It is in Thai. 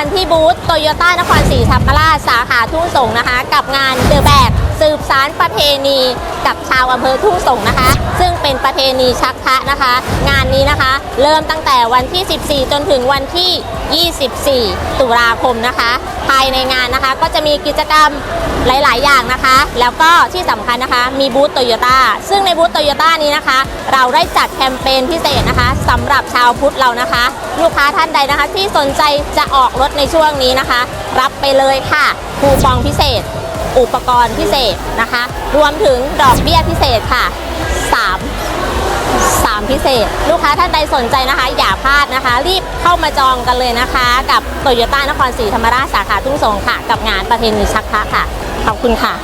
ันที่บูธโตโยต้านครศรีธรรมราชสาขาทุ่งสงนะคะ กับงานเดอะแบกสืบสารประเพณี กับชาวอำเภอทุ่งสงนะคะ ซึ่งเป็นประเพณีชักพระนะคะ งานนี้นะคะ เริ่มตั้งแต่วันที่ 14 จนถึงวันที่ 24 ตุลาคมนะคะ ภายในงานนะคะก็จะมีกิจกรรมหลาย ๆ อย่างนะคะ แล้วก็ที่สำคัญนะคะ มีบูธโตโยต้าซึ่งในบูธโตโยต้านี้นะคะ เราได้จัดแคมเปญพิเศษนะคะสำหรับชาวพุทธเรานะคะ ลูกค้าท่านใดนะคะ ที่สนใจจะออกรถในช่วงนี้นะคะ รับไปเลยค่ะคูปองพิเศษ อุปกรณ์พิเศษนะคะ รวมถึงดอกเบี้ยพิเศษค่ะ เศษ ลูกค้าท่านใดสนใจนะคะ อย่าพลาดนะคะ รีบเข้ามาจองกันเลยนะคะ กับโตโยต้านครศรีธรรมราชสาขาทุ่งสงค่ะ กับงานประเพณีชักพระค่ะ ขอบคุณค่ะ